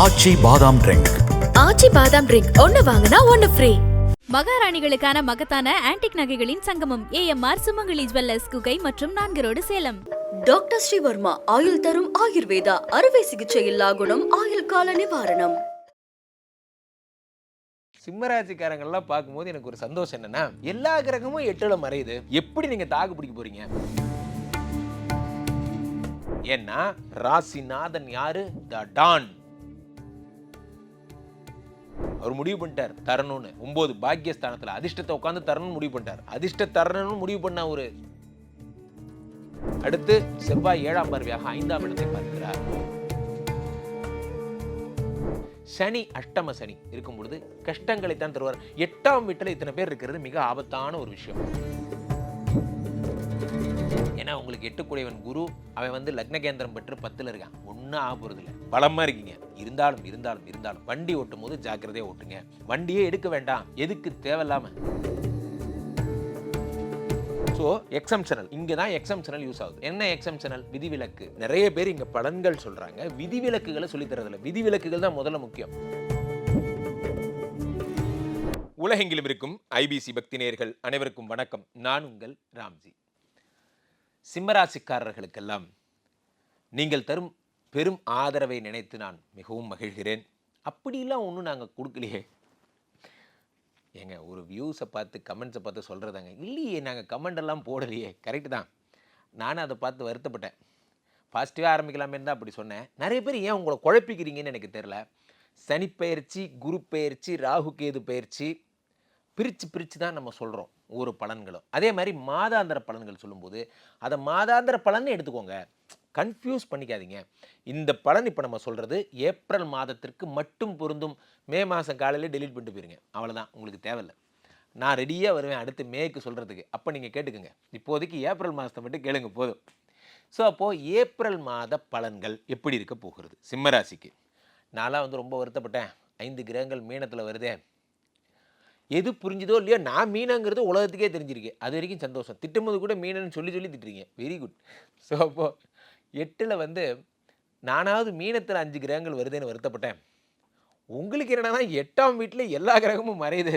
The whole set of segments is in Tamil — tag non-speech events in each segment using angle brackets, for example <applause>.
ஆச்சி பாதாம் ட்ரிங்க் ஆச்சி பாதாம் ட்ரிங்க் ஒன்னு வாங்கினா ஒன்னு ஃப்ரீ மகாராணிகளுக்கான மகத்தான ஆன்டிக் நகைகளின் சங்கமம். ஏஎம்ஆர் சுமங்கலி ஜுவல்லர்ஸ் குகை மற்றும் நான்கு ரோடு சேலம். டாக்டர் ஸ்ரீவர்மா ஆயுள் தரும் ஆயுர்வேதா அறுவை சிகிச்சை இல்லா குணம் ஆயுள் கால நிவாரணம். சிம்மராசிக்காரங்கள்லாம் பார்க்கும்போது எனக்கு ஒரு சந்தோஷம் என்னன்னா எல்லா கிரகமும் எட்டுல மறையுது. எப்படி நீங்க தாக்கு பிடிக்க போறீங்க? ஏன்னா ராசிநாதன் யாரு? த டான். அவர் முடிவு பண்ணிட்டார் தரணும்னு. ஒன்பது பாக்கியஸ்தானத்துல அதிர்ஷ்டத்தை உட்காந்து தரணும்னு முடிவு பண்ணிட்டார். அதிர்ஷ்ட தரணும்னு முடிவு பண்ண அவரு. அடுத்து செவ்வாய் ஏழாம் பார்வையாக ஐந்தாம் இடத்தை பார்க்கிறார். சனி அஷ்டம சனி இருக்கும் பொழுது கஷ்டங்களை தான் தருவார். எட்டாம் வீட்டில் இத்தனை பேர் இருக்கிறது மிக ஆபத்தான ஒரு விஷயம். ஏன்னா உங்களுக்கு எட்டுக்குடையவன் குரு அவன் வந்து லக்ன கேந்திரம் பெற்று பத்தில் இருக்கான். ஒன்றும் ஆக போகிறது இல்லை பலமாக இருக்கீங்க. இருந்தாலும் இருந்தாலும் இருந்தாலும். வண்டி ஓட்டும் போது ஜாக்கிரதையாக ஓட்டுங்க. வண்டியே எடுக்க வேண்டாம். எதுக்கு தேவையில்லாமல் ஸோ எக்ஸம்ஷனல் இங்கே தான் எக்ஸம்ஷனல் யூஸ் ஆகுது. என்ன எக்ஸம்ஷனல் விதிவிலக்கு. நிறைய பேர் இங்கே பலன்கள் சொல்கிறாங்க விதிவிலக்குகளை சொல்லித்தரதில்லை விதிவிலக்குகள் தான் முதல்ல முக்கியம். உலகெங்கிலும் இருக்கும் ஐபிசி பக்தி நேயர்கள் அனைவருக்கும் வணக்கம். நான் உங்கள் ராம்ஜி. சிம்மராசிக்காரர்களுக்கெல்லாம் நீங்கள் தரும் பெரும் ஆதரவை நினைத்து நான் மிகவும் மகிழ்கிறேன். அப்படிலாம் ஒன்றும் நாங்கள் கொடுக்கலையே. ஏங்க ஒரு வியூஸை பார்த்து கமெண்ட்ஸை பார்த்து சொல்கிறதாங்க இல்லையே நாங்கள் கமெண்டெல்லாம் போடலையே. கரெக்டு தான். நானும் அதை பார்த்து வருத்தப்பட்டேன். பாசிட்டிவாக ஆரம்பிக்கலாமே தான் அப்படி சொன்னேன். நிறைய பேர் ஏன் உங்களை குழப்பிக்கிறீங்கன்னு எனக்கு தெரில சனிப்பெயர்ச்சி குரு பெயர்ச்சி ராகு கேது பயிற்சி பிரித்து பிரித்து தான் நம்ம சொல்கிறோம் ஒவ்வொரு பலன்களும் அதே மாதிரி மாதாந்திர பலன்கள் சொல்லும்போது அதை மாதாந்திர பலன் எடுத்துக்கோங்க. கன்ஃபியூஸ் பண்ணிக்காதீங்க. இந்த பலன் இப்போ நம்ம சொல்கிறது ஏப்ரல் மாதத்திற்கு மட்டும் பொருந்தும். மே மாதம் காலையில் டெலீட் பண்ணிட்டு போயிருங்க. அவ்வளோதான் உங்களுக்கு தேவையில்லை. நான் ரெடியாக வருவேன் அடுத்து மேக்கு சொல்கிறதுக்கு அப்போ நீங்கள் கேட்டுக்கோங்க. இப்போதைக்கு ஏப்ரல் மாதத்தை மட்டும் கேளுங்க போதும். ஸோ அப்போது ஏப்ரல் மாத பலன்கள் எப்படி இருக்க போகிறது? சிம்மராசிக்கு நான்லாம் வந்து ரொம்ப வருத்தப்பட்டேன். ஐந்து கிரகங்கள் மீனத்தில் வருதே. எது புரிஞ்சுதோ இல்லையோ நான் மீனாங்கிறது உலகத்துக்கே தெரிஞ்சிருக்கேன் அது வரைக்கும் சந்தோஷம். திட்டும்போது கூட மீனன்னு சொல்லி சொல்லி திட்டுறீங்க. வெரி குட் ஸோ அப்போது எட்டில் வந்து நானாவது மீனத்தில் அஞ்சு கிரகங்கள் வருதுன்னு வருத்தப்பட்டேன். உங்களுக்கு என்னென்னா எட்டாம் வீட்டில் எல்லா கிரகமும் மறையுது.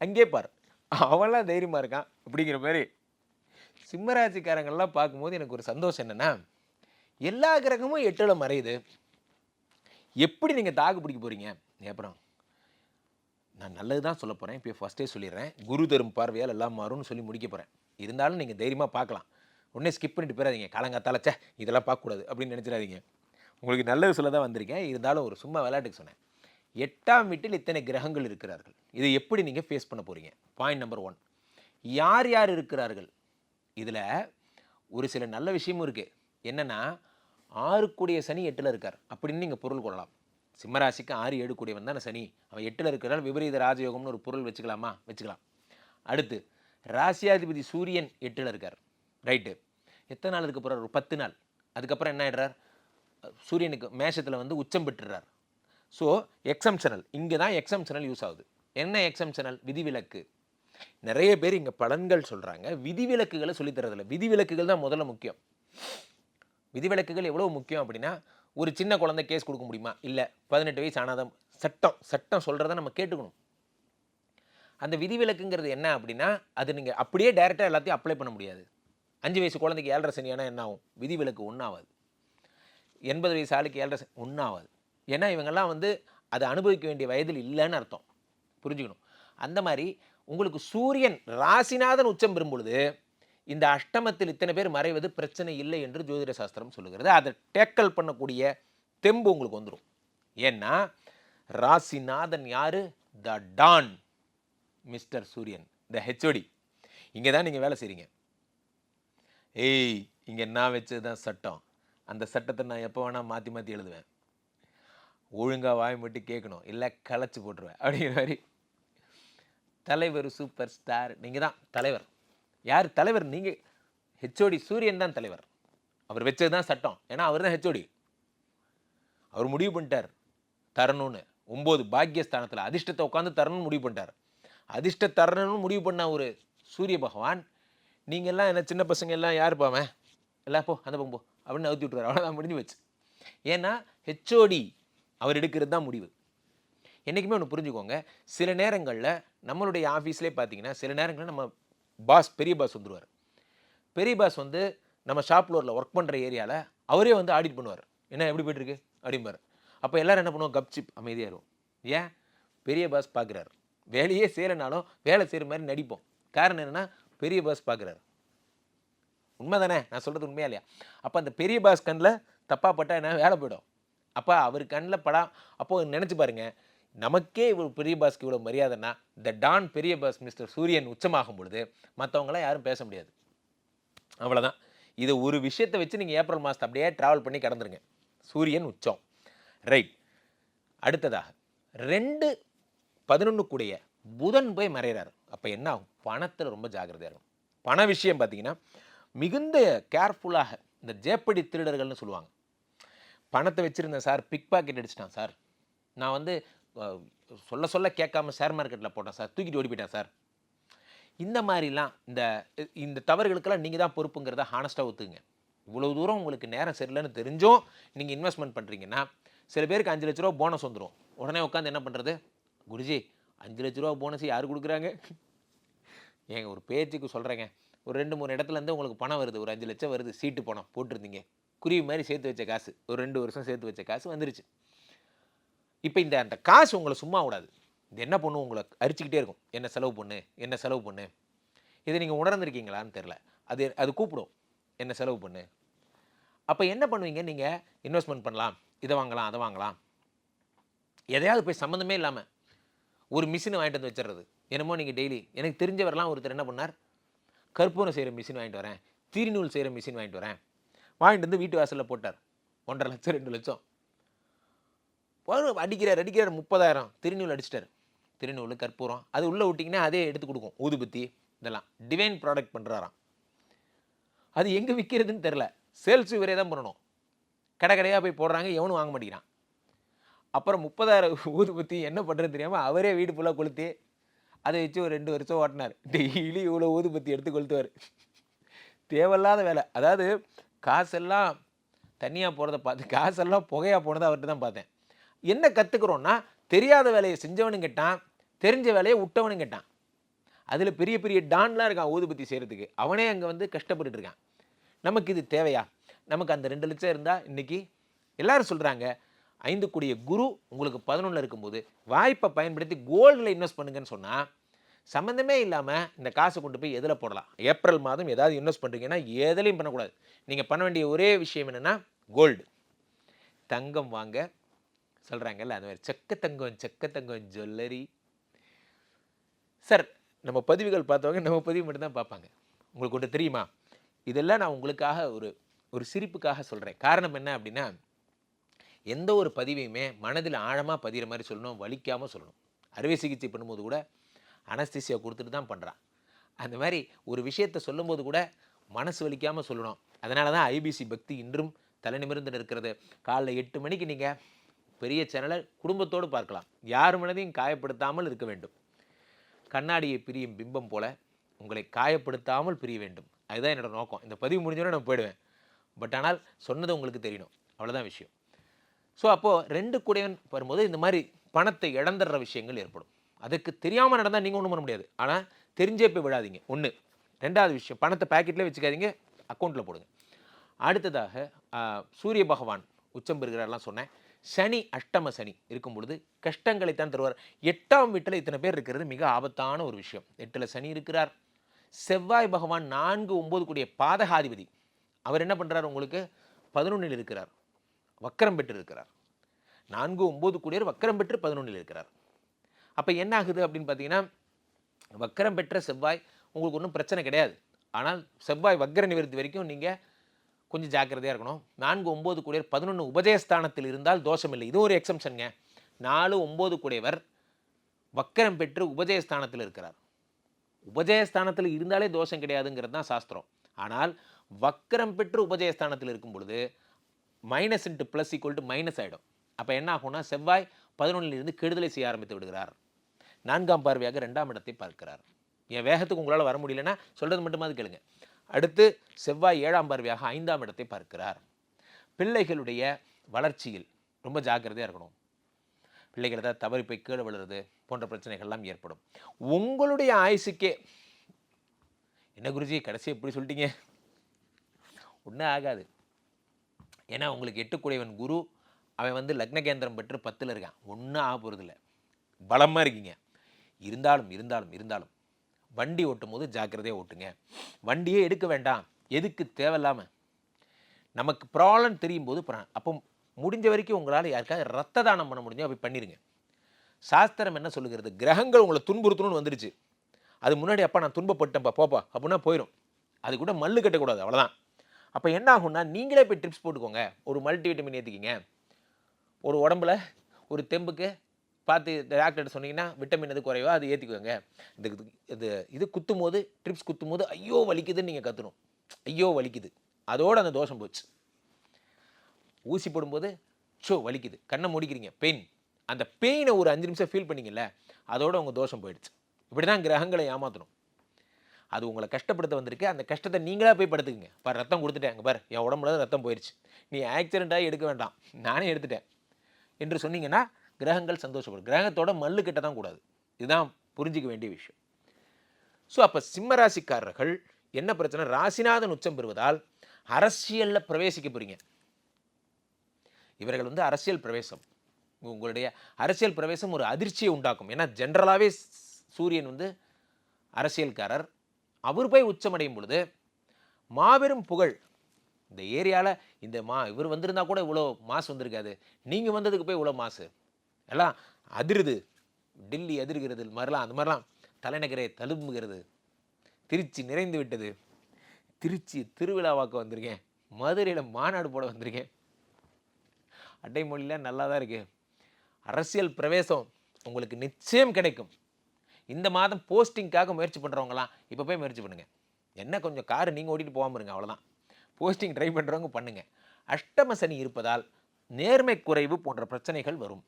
அங்கே பார். அவன்லாம் தைரியமாக இருக்கான் அப்படிங்கிற மாதிரி. சிம்மராசிக்காரங்கள்லாம் பார்க்கும்போது எனக்கு ஒரு சந்தோஷம் என்னென்னா எல்லா கிரகமும் எட்டில் மறையுது. எப்படி நீங்கள் தாக்கு பிடிக்க போகிறீங்க அப்புறம். நான் நல்லது தான் சொல்ல போகிறேன் இப்போ ஃபஸ்ட்டே சொல்லிடுறேன். குரு தரும் பார்வையால் எல்லாம் மாறும்னு சொல்லி முடிக்க போகிறேன் இருந்தாலும் நீங்கள் தைரியமாக பார்க்கலாம். உடனே ஸ்கிப் பண்ணிட்டு போயிடாதீங்க. காலங்காத்தாலச்சே இதெல்லாம் பார்க்கக்கூடாது அப்படின்னு நினச்சிடாதீங்க. உங்களுக்கு நல்லது சொல்ல தான் வந்திருக்கேன். இருந்தாலும் ஒரு சும்மா விளையாட்டுக்கு சொன்னேன். எட்டாம் வீட்டில் இத்தனை கிரகங்கள் இருக்கிறார்கள். இதை எப்படி நீங்கள் ஃபேஸ் பண்ண போகிறீங்க பாயிண்ட் நம்பர் ஒன் யார் யார் இருக்கிறார்கள்? இதில் ஒரு சில நல்ல விஷயமும் இருக்குது என்னென்னா ஆறுக்குடிய சனி எட்டில் இருக்கார். அப்படின்னு நீங்கள் பொருள் கொள்ளலாம். சிம்மராசிக்கு ஆறு ஏழு கூடியவன் தானே சனி. அவன் எட்டில் இருக்கிறனால விபரீத ராஜயோகம்னு ஒரு பொருள் வச்சுக்கலாமா? வச்சுக்கலாம். அடுத்து ராசியாதிபதி சூரியன் எட்டில் இருக்கார். ரைட்டு எத்தனை நாள் இருக்க போகிறார் ஒரு பத்து நாள். அதுக்கப்புறம் என்ன ஆகிடுறார் சூரியனுக்கு மேஷத்தில் வந்து உச்சம் பெற்றுறார். ஸோ எக்ஸம்ஷனல் இங்கே தான் எக்ஸம்ஷனல் யூஸ் ஆகுது. என்ன எக்ஸம்ஷனல் விதிவிலக்கு. நிறைய பேர் இங்கே பலன்கள் சொல்கிறாங்க விதிவிலக்குகளை சொல்லித்தரதில்ல விதிவிலக்குகள் தான் முதல்ல முக்கியம். விதிவிலக்குகள் எவ்வளோ முக்கியம் அப்படின்னா ஒரு சின்ன குழந்தை கேஸ் கொடுக்க முடியுமா? இல்லை. பதினெட்டு வயசு ஆனாதான் சட்டம் சட்டம் சொல்கிறத நம்ம கேட்டுக்கணும். அந்த விதிவிலக்குங்கிறது என்ன அப்படின்னா அது நீங்கள் அப்படியே டைரெக்டாக எல்லாத்தையும் அப்ளை பண்ண முடியாது. அஞ்சு வயசு குழந்தைக்கு ஏழரை சனியானா என்ன ஆகும்? விதிவிலக்கு ஒன்றாவது எண்பது வயசு ஆளுக்கு ஏழரை சனி ஒன்றாவது ஏன்னா இவங்கெல்லாம் வந்து அதை அனுபவிக்க வேண்டிய வயதில் இல்லைன்னு அர்த்தம். புரிஞ்சுக்கணும். அந்த மாதிரி உங்களுக்கு சூரியன் ராசிநாதன் உச்சம் பெறும்பொழுது இந்த அஷ்டமத்தில் இத்தனை பேர் மறைவது பிரச்சனை இல்லை என்று ஜோதிட சாஸ்திரம் சொல்லுகிறது. அதை டேக்கல் பண்ணக்கூடிய தெம்பு உங்களுக்கு வந்துடும் ஏன்னா ராசிநாதன் யாரு? த டான் மிஸ்டர் சூரியன் த ஹெச்ஓடி. இங்கே தான் நீங்கள் வேலை செய்கிறீங்க. ஏய் இங்கே நான் வச்சது தான் சட்டம். அந்த சட்டத்தை நான் எப்போ வேணால் மாற்றி மாற்றி எழுதுவேன். ஒழுங்காக வாய் மட்டும் கேட்கணும். இல்லை களைச்சி போட்டுருவேன். அப்படிங்கிற மாதிரி. தலைவர் சூப்பர் ஸ்டார். நீங்கள் தான் தலைவர். யார் தலைவர்? நீங்கள் ஹெச்ஓடி சூரியன் தான் தலைவர். அவர் வச்சது தான் சட்டம். ஏன்னா அவர் தான் ஹெச்ஓடி அவர் முடிவு பண்ணிட்டார். தரணும்னு. ஒம்பது பாக்கியஸ்தானத்தில் அதிர்ஷ்டத்தை உட்காந்து தரணும்னு முடிவு பண்ணிட்டார். அதிர்ஷ்ட தரணும்னு முடிவு பண்ண ஒரு சூரிய பகவான் நீங்கள் எல்லாம் என்ன சின்ன பசங்க எல்லாம் யார் பாவன் எல்லாம் போ அந்த பக்கம் போ அப்படின்னு அவுத்தி விட்டுருவார். அவ்வளோதான் முடிஞ்சு வச்சு ஏன்னா ஹெச்ஓடி அவர் எடுக்கிறது தான் முடிவு. என்றைக்குமே ஒன்று புரிஞ்சுக்கோங்க. சில நேரங்களில் நம்மளுடைய ஆஃபீஸ்லேயே பார்த்தீங்கன்னா சில நேரங்களில் நம்ம பாஸ் பெரிய பாஸ் வந்துடுவார் பெரிய பாஸ் வந்து நம்ம ஷாப் ஃப்ளோரில் ஒர்க் பண்ணுற ஏரியாவில் அவரே வந்து ஆடிட் பண்ணுவார். என்ன எப்படி போயிட்டுருக்கு? அப்படிம்பார். அப்போ எல்லோரும் என்ன பண்ணுவோம்? கப்சிப் அமைதியாக இருக்கும் ஏன்? பெரிய பாஸ் பார்க்குறாரு வேலையே செய்கிறனாலும் வேலை செய்கிற மாதிரி நடிப்போம். காரணம் என்னென்னா பெரிய பாஸ் பார்க்குறாரு உண்மை தானே நான் சொல்கிறது உண்மையா இல்லையா? அப்போ அந்த பெரிய பாஸ் கண்ணில் தப்பாக பட்டால் என்ன? வேலை போயிடும். அப்போ அவர் கண்ணில் படா அப்போது நினச்சி பாருங்கள் நமக்கே இவ்வளோ பெரிய பாஸ்க்கு இவ்வளோ மரியாதைன்னா த டான் பெரிய பாஸ் மிஸ்டர் சூரியன் உச்சமாகும் பொழுது மற்றவங்களாம் யாரும் பேச முடியாது. அவ்வளோதான் இது ஒரு விஷயத்தை வச்சு நீங்கள் ஏப்ரல் மாதத்தை அப்படியே ட்ராவல் பண்ணி கடந்துருங்க. சூரியன் உச்சம். ரைட் அடுத்ததாக ரெண்டு பதினொன்று கூடிய புதன் போய் மறைகிறார் அப்போ என்ன ஆகும்? பணத்தில் ரொம்ப ஜாக்கிரதையாக இருக்கும். பண விஷயம் பார்த்தீங்கன்னா மிகுந்த கேர்ஃபுல்லாக இந்த ஜேப்படி திருடர்கள்னு சொல்லுவாங்க. பணத்தை வச்சுருந்தேன் சார் பிக் பாக்கெட் அடிச்சிட்டான் சார். நான் வந்து சொல்ல சொல்ல கேட்காம ஷேர் மார்க்கெட்டில் போட்டேன் சார் தூக்கிட்டு ஓடி போயிட்டேன் சார் இந்த மாதிரிலாம் இந்த இந்த தவறுகளுக்கெல்லாம் நீங்கள் தான் பொறுப்புங்கிறத ஹானஸ்ட்டாக ஒத்துங்க இவ்வளோ தூரம் உங்களுக்கு நேரம் சரியில்லைன்னு தெரிஞ்சும் நீங்கள் இன்வெஸ்ட்மெண்ட் பண்ணுறீங்கன்னா சில பேருக்கு அஞ்சு லட்ச ரூபா போனஸ் வந்துடும் உடனே உட்காந்து என்ன பண்ணுறது குருஜி அஞ்சு லட்ச ரூபா போனஸ் யார் கொடுக்குறாங்க? ஏங்க ஒரு பேச்சுக்கு சொல்கிறேங்க ஒரு ரெண்டு மூணு இடத்துலேருந்து உங்களுக்கு பணம் வருது. ஒரு அஞ்சு லட்சம் வருது. சீட்டு பணம் போட்டிருந்தீங்க. குருவி மாதிரி சேர்த்து வச்ச காசு. ஒரு ரெண்டு வருஷம் சேர்த்து வச்ச காசு வந்துருச்சு. இப்போ இந்த அந்த காசு உங்களை சும்மா விடாது. இது என்ன பண்ணும் உங்களை அரிச்சுக்கிட்டே இருக்கும். என்ன செலவு பண்ணு? என்ன செலவு பண்ணு? இதை நீங்கள் உணர்ந்துருக்கீங்களான்னு தெரில அது அது கூப்பிடும். என்ன செலவு பண்ணு? அப்போ என்ன பண்ணுவீங்க? நீங்கள் இன்வெஸ்ட்மெண்ட் பண்ணலாம். இதை வாங்கலாம் அதை வாங்கலாம். எதையாவது போய் சம்மந்தமே இல்லாமல் ஒரு மிஷின் வாங்கிட்டு வந்து வச்சிடுறது. என்னமோ நீங்கள் டெய்லி எனக்கு தெரிஞ்சவரெல்லாம் ஒருத்தர் என்ன பண்ணார்? கற்பூரம் செய்கிற மிஷின் வாங்கிட்டு வரேன். தீரிநூல் செய்கிற மிஷின் வாங்கிட்டு வரேன். வாங்கிட்டு வந்து வீட்டு வாசலில் போட்டார். ஒன்றரை லட்சம் ரெண்டு லட்சம். அடிக்கிறார் அடிக்கிறார் முப்பதாயிரம். திருநூல் அடிச்சிட்டார். திருநூல் கற்பூரம். அது உள்ளே விட்டிங்கன்னா அதே எடுத்து கொடுக்கும். ஊதுபத்தி இதெல்லாம். டிவைன் ப்ராடக்ட் பண்ணுறாராம் அது எங்கே விற்கிறதுன்னு தெரில சேல்ஸ் இவரே தான் பண்ணணும். கடை கடையாக போய் போடுறாங்க எவனும் வாங்க மாட்டேங்கிறான். அப்புறம் முப்பதாயிரம் <laughs> ஊதுபத்தி என்ன பண்ணுறது தெரியாமல் அவரே வீடு ஃபுல்லாக கொளுத்தி அதை வச்சு ஒரு ரெண்டு வருஷம் ஓட்டினார். டெய்லி இவ்வளோ ஊதுபத்தி எடுத்து கொளுத்துவார். தேவையில்லாத வேலை. அதாவது காசெல்லாம் தனியாக போகிறத பார்த்து காசெல்லாம் புகையாக போனதை அவர்கிட்ட தான் பார்த்தேன். என்ன கற்றுக்குறோன்னா தெரியாத வேலையை செஞ்சவனு கேட்டான் தெரிஞ்ச வேலையை விட்டவனும் கேட்டான். அதில் பெரிய பெரிய டான்லாம் இருக்கான் ஊதுபத்தி செய்கிறதுக்கு அவனே அங்கே வந்து கஷ்டப்பட்டுட்டு இருக்கான். நமக்கு இது தேவையா? நமக்கு அந்த ரெண்டு லட்சம் இருந்தால் இன்றைக்கி எல்லாரும் சொல்கிறாங்க ஐந்து கூடிய குரு உங்களுக்கு பதினொன்றில் இருக்கும்போது வாய்ப்பை பயன்படுத்தி கோல்டில் இன்வெஸ்ட் பண்ணுங்கன்னு சொன்னால் சம்மந்தமே இல்லாமல் இந்த காசை கொண்டு போய் எதில் போடலாம்? ஏப்ரல் மாதம் ஏதாவது இன்வெஸ்ட் பண்ணுறீங்கன்னா எதுலையும் பண்ணக்கூடாது. நீங்கள் பண்ண வேண்டிய ஒரே விஷயம் என்னென்னா கோல்டு தங்கம் வாங்க சொல்கிறாங்கல்ல அந்த மாதிரி செக்க தங்கம் செக்க தங்கம் ஜுவல்லரி. சார் நம்ம பதிவுகள் பார்த்தவங்க நம்ம பதிவு மட்டும்தான் பார்ப்பாங்க. உங்களுக்கு ஒன்று தெரியுமா? இதெல்லாம் நான் உங்களுக்காக ஒரு ஒரு சிரிப்புக்காக சொல்கிறேன் காரணம் என்ன அப்படின்னா எந்த ஒரு பதிவையுமே மனதில் ஆழமாக பதிகிற மாதிரி சொல்லணும் வலிக்காமல் சொல்லணும். அறுவை சிகிச்சை பண்ணும்போது கூட அனஸ்தீசியா கொடுத்துட்டு தான் பண்ணுறான் அந்த மாதிரி ஒரு விஷயத்தை சொல்லும்போது கூட மனசு வலிக்காமல் சொல்லணும். அதனால தான் ஐபிசி பக்தி இன்றும் தலைநிமிர்ந்து இருக்கிறது காலைல எட்டு மணிக்கு நீங்கள் பெரிய சேனலை குடும்பத்தோடு பார்க்கலாம். யார் மனதையும் காயப்படுத்தாமல் இருக்க வேண்டும். கண்ணாடியை பிரியும் பிம்பம் போல உங்களை காயப்படுத்தாமல் பிரிய வேண்டும். அதுதான் என்னோட நோக்கம். இந்த பதிவு முடிஞ்சோடனே நான் போயிடுவேன். பட் ஆனால் சொன்னது உங்களுக்கு தெரியணும். அவ்வளோதான் விஷயம். ஸோ அப்போது ரெண்டு கூடையன் வரும்போது இந்த மாதிரி பணத்தை இழந்துடுற விஷயங்கள் ஏற்படும். அதுக்கு தெரியாமல் நடந்தால் நீங்கள் ஒன்றும் பண்ண முடியாது. ஆனால் தெரிஞ்சே போய் விடாதீங்க ஒன்று ரெண்டாவது விஷயம் பணத்தை பேக்கெட்லேயே வச்சுக்காதீங்க. அக்கௌண்ட்டில் போடுங்க. அடுத்ததாக சூரிய பகவான் உச்சம் பெறுகிறாரெலாம் சொன்னேன். சனி அஷ்டம சனி இருக்கும் பொழுது கஷ்டங்களை தான் தருவார். எட்டாம் வீட்டில் இத்தனை பேர் இருக்கிறது மிக ஆபத்தான ஒரு விஷயம். எட்டில் சனி இருக்கிறார். செவ்வாய் பகவான் நான்கு ஒம்பது கூடிய பாதகாதிபதி. அவர் என்ன பண்ணுறார் உங்களுக்கு? பதினொன்றில் இருக்கிறார். வக்கரம் பெற்று இருக்கிறார். நான்கு ஒம்பது கூடியர் வக்கரம் பெற்று பதினொன்றில் இருக்கிறார். அப்போ என்ன ஆகுது அப்படின்னு பார்த்தீங்கன்னா வக்கரம் பெற்ற செவ்வாய் உங்களுக்கு ஒன்றும் பிரச்சனை கிடையாது. ஆனால் செவ்வாய் வக்கர நிவர்த்தி வரைக்கும் நீங்கள் கொஞ்சம் ஜாக்கிரதையாக இருக்கணும். நான்கு ஒம்பது கூடியவர் பதினொன்று உபஜயஸ்தானத்தில் இருந்தால் தோஷம் இல்லை. இது ஒரு எக்ஸம்ஷனுங்க நாலு ஒம்பது கூடியவர் வக்கரம் பெற்று உபஜயஸ்தானத்தில் இருக்கிறார். உபஜயஸ்தானத்தில் இருந்தாலே தோஷம் கிடையாதுங்கிறது தான் சாஸ்திரம். ஆனால் வக்கரம் பெற்று உபஜயஸ்தானத்தில் இருக்கும் பொழுது minus into plus equal to minus ஆகிடும் அப்போ என்ன ஆகும்னா செவ்வாய் பதினொன்னிலிருந்து கெடுதலை செய்ய ஆரம்பித்து விடுகிறார். நான்காம் பார்வையாக ரெண்டாம் இடத்தை பார்க்கிறார். என் வேகத்துக்கு உங்களால் வர முடியலன்னா சொல்கிறது மட்டுமாவது கேளுங்க. அடுத்து செவ்வாய் ஏழாம் பார்வையாக ஐந்தாம் இடத்தை பார்க்கிறார். பிள்ளைகளுடைய வளர்ச்சியில் ரொம்ப ஜாக்கிரதையாக இருக்கணும். பிள்ளைகள் ஏதாவது தவறி போய் கீழே விழுறது போன்ற பிரச்சனைகள்லாம் ஏற்படும். உங்களுடைய ஆயுசுக்கே என்ன குருஜி கடைசி எப்படி சொல்லிட்டீங்க? ஒன்றும் ஆகாது. ஏன்னா உங்களுக்கு எட்டுக்குடையவன் குரு அவன் வந்து லக்ன கேந்திரம் பெற்று பத்தில் இருக்கான். ஒன்றும் ஆக போகிறதில்ல பலமாக இருக்கீங்க. இருந்தாலும் இருந்தாலும் இருந்தாலும் வண்டி ஓட்டும் போது ஜாக்கிரதையாக ஓட்டுங்க. வண்டியே எடுக்க வேண்டாம். எதுக்கு தேவையில்லாமல் நமக்கு ப்ராப்ளம் தெரியும் போது அப்போ முடிஞ்ச வரைக்கும் உங்களால் யாருக்காவது ரத்த தானம் பண்ண முடிஞ்சோ அப்படி பண்ணிடுங்க சாஸ்திரம் என்ன சொல்லுகிறது? கிரகங்கள் உங்களை துன்புறுத்தணும்னு வந்துடுச்சு அது முன்னாடி அப்பா நான் துன்பப்பட்டேன்ப்பா போப்பா அப்படின்னா போயிடும் அது கூட மல்லு கட்டக்கூடாது அவ்வளோதான் அப்போ என்ன ஆகும்னா நீங்களே போய் ட்ரிப்ஸ் போட்டுக்கோங்க. ஒரு மல்டிவிட்டமின் ஏற்றிக்கிங்க ஒரு உடம்புல ஒரு தெம்புக்கு பார்த்து டாக்டர்கிட்ட சொன்னீங்கன்னா விட்டமின் எது குறைவோ அது ஏற்றிக்குவேங்க இந்த இது- இது குத்தும் போது ட்ரிப்ஸ் குத்தும் போது ஐயோ வலிக்குதுன்னு நீங்கள் கற்றுணும் ஐயோ வலிக்குது. அதோடு அந்த தோஷம் போச்சு. ஊசி போடும்போது ஷோ வலிக்குது. கண்ணை முடிக்கிறீங்க. பெயின் அந்த பெயினை ஒரு அஞ்சு நிமிஷம் ஃபீல் பண்ணிங்கல்ல அதோட உங்கள் தோஷம் போயிடுச்சு. இப்படி தான் கிரகங்களை ஏமாற்றணும் அது உங்களை கஷ்டப்படுத்த வந்திருக்கு. அந்த கஷ்டத்தை நீங்களாக போய் படுத்துக்குங்க. பார் ரத்தம் கொடுத்துட்டேன். பார் என் உடம்புல ரத்தம் போயிடுச்சு நீ ஆக்சிடெண்ட்டாக எடுக்க வேண்டாம். நானே எடுத்துட்டேன். என்று சொன்னீங்கன்னா கிரகங்கள் சந்தோஷப்படும். கிரகத்தோட மல்லு கிட்ட தான் கூடாது. இதுதான் புரிஞ்சிக்க வேண்டிய விஷயம். ஸோ அப்போ சிம்மராசிக்காரர்கள் என்ன பிரச்சனை? ராசிநாதன் உச்சம் பெறுவதால் அரசியலில் பிரவேசிக்க போகிறீங்க இவர்கள் வந்து அரசியல் பிரவேசம். உங்களுடைய அரசியல் பிரவேசம் ஒரு அதிர்ச்சியை உண்டாக்கும். ஏன்னா ஜென்ரலாகவே சூரியன் வந்து அரசியல்காரர். அவர் போய் உச்சமடையும் பொழுது மாபெரும் புகழ். இந்த ஏரியாவில் இந்த மா இவர் வந்திருந்தா கூட இவ்வளோ மாசு வந்திருக்காது. நீங்கள் வந்ததுக்கு போய் இவ்வளோ மாசு. எல்லாம் அதிருது. டில்லி அதிர்கிறது மாதிரிலாம் அந்த மாதிரிலாம் தலைநகரே தழும்புகிறது. திருச்சி நிறைந்து விட்டது. திருச்சி திருவிழாவாக்க வந்திருக்கேன். மதுரையில் மாநாடு போட வந்திருக்கேன். அட்டைமொழியில் நல்லா தான் இருக்குது அரசியல் பிரவேசம் உங்களுக்கு நிச்சயம் கிடைக்கும். இந்த மாதம் போஸ்டிங்க்காக முயற்சி பண்ணுறவங்களாம் இப்போ போய் முயற்சி பண்ணுங்கள் என்ன கொஞ்சம் கார் நீங்கள் ஓட்டிட்டு போகாமல் இருங்க அவ்வளோதான் போஸ்டிங் ட்ரை பண்ணுறவங்க பண்ணுங்கள் அஷ்டம சனி இருப்பதால் நேர்மை குறைவு போன்ற பிரச்சனைகள் வரும்.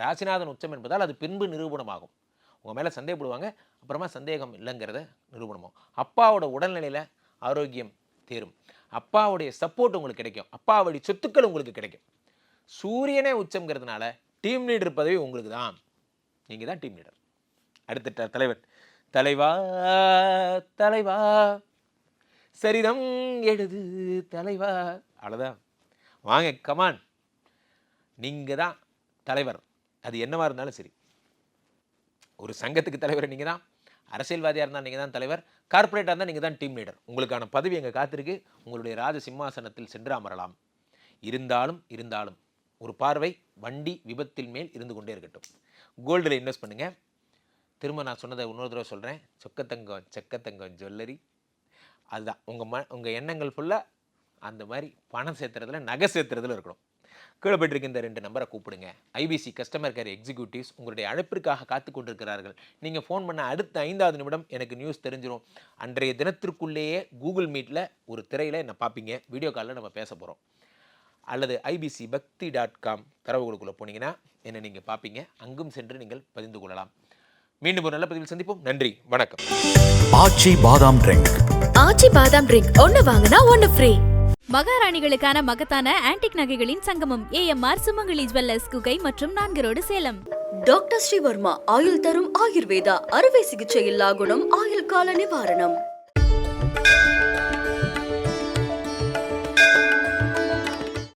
ராசிநாதன் உச்சம் என்பதால் அது பின்பு நிரூபணமாகும். உங்கள் மேலே சந்தேகப்படுவாங்க அப்புறமா சந்தேகம் இல்லைங்கிறத நிரூபணமாகும். அப்பாவோட உடல்நிலையில் ஆரோக்கியம் தேரும். அப்பாவுடைய சப்போர்ட் உங்களுக்கு கிடைக்கும். அப்பாவுடைய சொத்துக்கள் உங்களுக்கு கிடைக்கும். சூரியனே உச்சம்ங்கிறதுனால டீம் லீடர் பதவி உங்களுக்கு தான். நீங்கள் தான் டீம் லீடர் அடுத்த தலைவர் தலைவா தலைவா சரிதம் எழுது தலைவா. அவ்வளோதான் வாங்க கமான் நீங்கள் தான் தலைவர். அது என்னவாக இருந்தாலும் சரி. ஒரு சங்கத்துக்கு தலைவர் நீங்கள் தான் அரசியல்வாதியாக இருந்தால் நீங்கள் தான் தலைவர் கார்ப்பரேட்டாக இருந்தால் நீங்கள் தான் டீம் லீடர். உங்களுக்கான பதவி எங்கள் காத்திருக்கு. உங்களுடைய ராஜ சிம்மாசனத்தில் சென்று அமரலாம். இருந்தாலும் இருந்தாலும் ஒரு பார்வை வண்டி விபத்தில் மேல் இருந்து கொண்டே இருக்கட்டும். கோல்டில் இன்வெஸ்ட் பண்ணுங்கள் திரும்ப நான் சொன்னதை இன்னொரு தடவை சொல்கிறேன் சொக்கத்தங்கம் செக்கத்தங்கம் ஜுவல்லரி. அதுதான். உங்கள் ம உங்கள் எண்ணங்கள் ஃபுல்லாக அந்த மாதிரி பணம் சேர்த்துறதுல நகை சேர்த்துறதுல இருக்கணும். கீழே போயிட்டு இந்த ரெண்டு நம்பரை கூப்பிடுங்க. ஐபிசி கஸ்டமர் கேர் எக்ஸிக்யூட்டிவ்ஸ் உங்களுடைய அழைப்பிற்காக காத்து கொண்டிருக்கிறார்கள். நீங்கள் ஃபோன் பண்ண அடுத்த ஐந்தாவது நிமிடம் எனக்கு நியூஸ் தெரிஞ்சிரும். அன்றைய தினத்திற்குள்ளேயே கூகுள் மீட்டில் ஒரு திரையில் என்னை பார்ப்பீங்க. வீடியோ காலில் நம்ம பேச போகிறோம் அல்லது ஐபிசி பக்தி டாட் காம் தரவுகளுக்குள்ளே போனீங்கன்னா என்னை நீங்கள் பார்ப்பீங்க. அங்கும் சென்று நீங்கள் பதிந்து கொள்ளலாம். மீண்டும் ஒரு நல்ல பதிவில் சந்திப்போம். நன்றி. வணக்கம். ஆச்சி பாதாம் ட்ரிங்க் ஆச்சி பாதாம் ட்ரிங்க் ஒன்னு வாங்கினா ஒன்னு ஃப்ரீ மகாராணிகளுக்கான மகத்தான ஆன்டிக் நகைகளின் சங்கமம். ஏஎம்ஆர் சுமங்கலி ஜுவல்லர்ஸ் குகை மற்றும் நான்கரோடு சேலம். டாக்டர் ஸ்ரீவர்மா ஆயுள் தரும் ஆயுர்வேதா அறுவை சிகிச்சை இல்லா குணம் ஆயுள் கால நிவாரணம்.